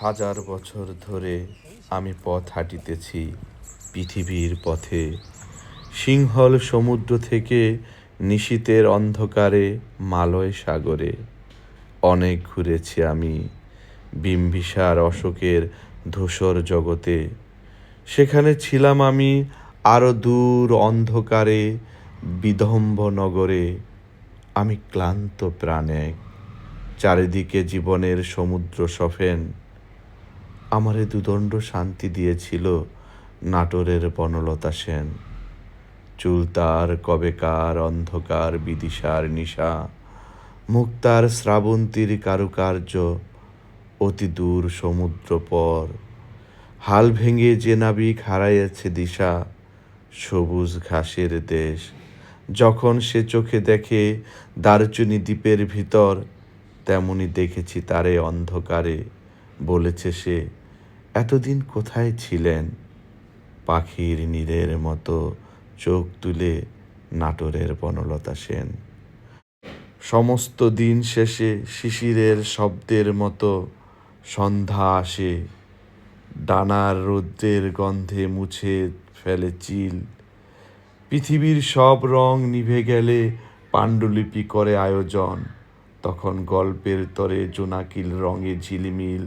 হাজার বছর ধরে আমি পথ হাঁটিতেছি পৃথিবীর পথে। সিংহল সমুদ্র থেকে নিশীতের অন্ধকারে, মালয় সাগরে। অনেক ঘুরেছি আমি বিম্বিসার অশোকের ধূসর জগতে। সেখানে ছিলাম আমি আরও দূর অন্ধকারে, বিদম্ব নগরে। আমি ক্লান্ত প্রাণে, চারিদিকে জীবনের সমুদ্র সফেন। আমারে দুদণ্ড শান্তি দিয়েছিল নাটোরের বনলতা সেন। চুল তার, কবেকার, অন্ধকার, বিদিশার নিশা। মুক্তার শ্রাবন্তীর কারুকার্য, অতি দূর সমুদ্র পর। হাল ভেঙে যে নাবিক হারাইয়াছে দিশা, সবুজ ঘাসের দেশ। যখন সে চোখে দেখে দারচুনি দ্বীপের ভিতর, তেমনি দেখেছি তারে অন্ধকারে, বলেছে সে। এতদিন কোথায় ছিলেন? পাখির নীরের মতো চোখ তুলে নাটোরের বনলতা সেন। সমস্ত দিন শেষে শিশিরের শব্দের মতো সন্ধ্যা আসে। ডানার রৌদ্রের গন্ধে মুছে ফেলে চিল। পৃথিবীর সব রং নিভে গেলে পাণ্ডুলিপি করে আয়োজন। তখন গল্পের তরে জোনাকিল রঙে ঝিলিমিল